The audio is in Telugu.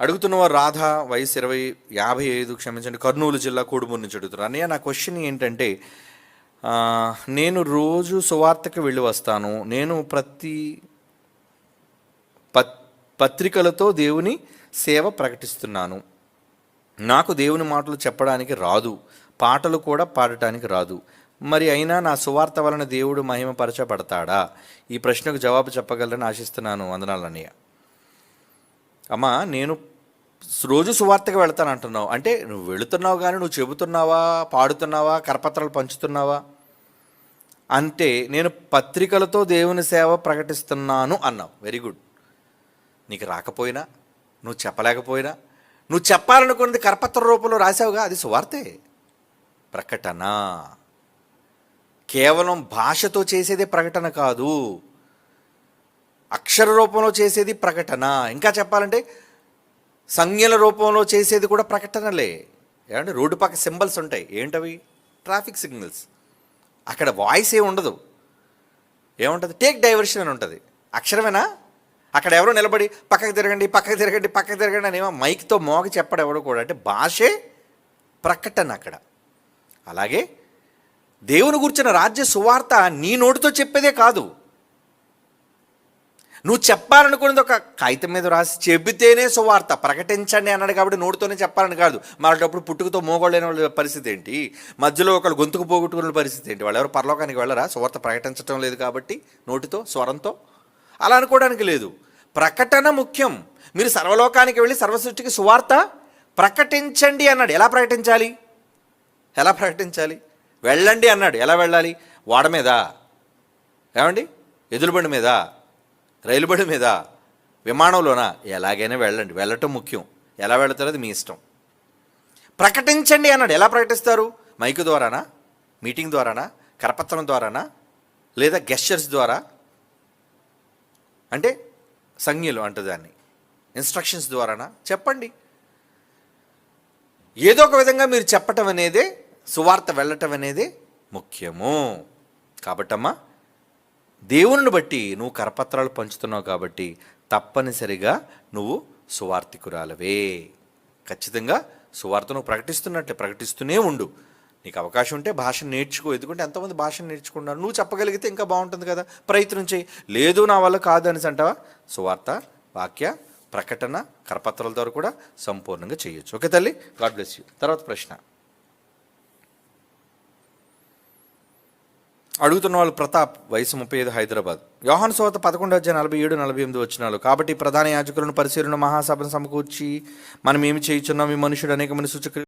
అడుగుతున్నవారు రాధ వయసు ఇరవై యాభై ఐదు క్షమించండి కర్నూలు జిల్లా కోడుమూరు నుంచి అడుగుతున్నారు అన్నయ్య నా క్వశ్చన్ ఏంటంటే నేను రోజు సువార్తకి వెళ్ళి వస్తాను. నేను ప్రతి పత్ పత్రికలతో దేవుని సేవ ప్రకటిస్తున్నాను. నాకు దేవుని మాటలు చెప్పడానికి రాదు. పాటలు కూడా పాడటానికి రాదు. మరి అయినా నా సువార్త వలన దేవుడు మహిమపరచబడతాడా? ఈ ప్రశ్నకు జవాబు చెప్పగలరని ఆశిస్తున్నాను. వందనాలన్నయ్య అమ్మా నేను రోజు సువార్తకు వెళ్తాను అంటున్నావు. అంటే నువ్వు వెళుతున్నావు కానీ నువ్వు చెబుతున్నావా పాడుతున్నావా కరపత్రాలు పంచుతున్నావా? అంటే నేను పత్రికలతో దేవుని సేవ ప్రకటిస్తున్నాను అన్నావు. వెరీ గుడ్ నీకు రాకపోయినా నువ్వు చెప్పలేకపోయినా నువ్వు చెప్పాలనుకున్నది కరపత్ర రూపంలో రాసావుగా అది సువార్తే. ప్రకటన. కేవలం భాషతో చేసేదే ప్రకటన కాదు. అక్షర రూపంలో చేసేది ప్రకటన. ఇంకా చెప్పాలంటే సంజ్ఞల రూపంలో చేసేది కూడా ప్రకటనలే. ఏమంటే రోడ్డు పక్క సింబల్స్ ఉంటాయి. ఏంటవి? Traffic signals. అక్కడ వాయిస్ ఏ ఉండదు. ఏముంటుంది? టేక్ డైవర్షన్ అని ఉంటుంది. అక్షరమేనా? అక్కడ ఎవరో నిలబడి పక్కకి తిరగండి పక్కకి తిరగండి పక్కకి తిరగండి అని ఏమో మైక్తో మోగ చెప్పడం ఎవడో కూడా. అంటే భాషే ప్రకటన అక్కడ. అలాగే దేవుని గురించిన రాజ్య సువార్త నీ నోటితో చెప్పేదే కాదు. నువ్వు చెప్పాలనుకున్నది ఒక కాగితం మీద రాసి చెబితేనే సువార్త ప్రకటించండి అన్నాడు కాబట్టి నోటితోనే చెప్పాలని కాదు. మరొకప్పుడు పుట్టుకతో మోగోలేని వాళ్ళ పరిస్థితి ఏంటి? మధ్యలో ఒకళ్ళు గొంతుకు పోగొట్టుకున్న పరిస్థితి ఏంటి? వాళ్ళు ఎవరు పరలోకానికి వెళ్ళరా? సువార్త ప్రకటించడం లేదు కాబట్టి నోటితో స్వరంతో? అలా అనుకోవడానికి లేదు. ప్రకటన ముఖ్యం. మీరు సర్వలోకానికి వెళ్ళి సర్వసృష్టికి సువార్త ప్రకటించండి అన్నాడు. ఎలా ప్రకటించాలి? ఎలా ప్రకటించాలి? వెళ్ళండి అన్నాడు. ఎలా వెళ్ళాలి? వాడ మీద. ఏమండి? ఎదురుబండి మీద. రైలుబడి మీద విమానంలోనా ఎలాగైనా వెళ్ళండి. వెళ్ళటం ముఖ్యం. ఎలా వెళతారో అది మీ ఇష్టం. ప్రకటించండి అన్నాడు. ఎలా ప్రకటిస్తారు? మైక్ ద్వారానా? మీటింగ్ ద్వారానా? కరపత్రం ద్వారానా? లేదా గెస్చర్స్ ద్వారా? అంటే సంజ్ఞలు అంట దాన్ని. ఇన్స్ట్రక్షన్స్ ద్వారానా? చెప్పండి. ఏదో ఒక విధంగా మీరు చెప్పటం అనేదే సువార్త వెళ్ళటం అనేది ముఖ్యము. కాబట్టమ్మా దేవుని బట్టి నువ్వు కరపత్రాలు పంచుతున్నావు కాబట్టి తప్పనిసరిగా నువ్వు సువార్థికురాలవే. ఖచ్చితంగా సువార్త నువ్వు ప్రకటిస్తున్నట్లే ప్రకటిస్తూనే ఉండు. నీకు అవకాశం ఉంటే భాష నేర్చుకో. ఎందుకంటే ఎంతమంది భాషను నేర్చుకున్నారు నువ్వు చెప్పగలిగితే ఇంకా బాగుంటుంది కదా. ప్రయత్నం చేయి. లేదు నా వల్ల కాదు అనేసి అంటావా? సువార్త వాక్య ప్రకటన కరపత్రాల ద్వారా కూడా సంపూర్ణంగా చేయొచ్చు. ఓకే తల్లి? God bless you. తర్వాత ప్రశ్న. అడుగుతున్న వాళ్ళు ప్రతాప్ వయసు ముప్పై ఐదు హైదరాబాద్. యోహాను సోత పదకొండు వచ్చే నలభై ఏడు నలభై ఎనిమిది వచ్చినాలు కాబట్టి ప్రధాన యాజకులను పరిశీలన మహాసభను సమకూర్చి మనం ఏమి చేయుచున్నాం? ఈ మనుషుడు అనేక మంది సూచక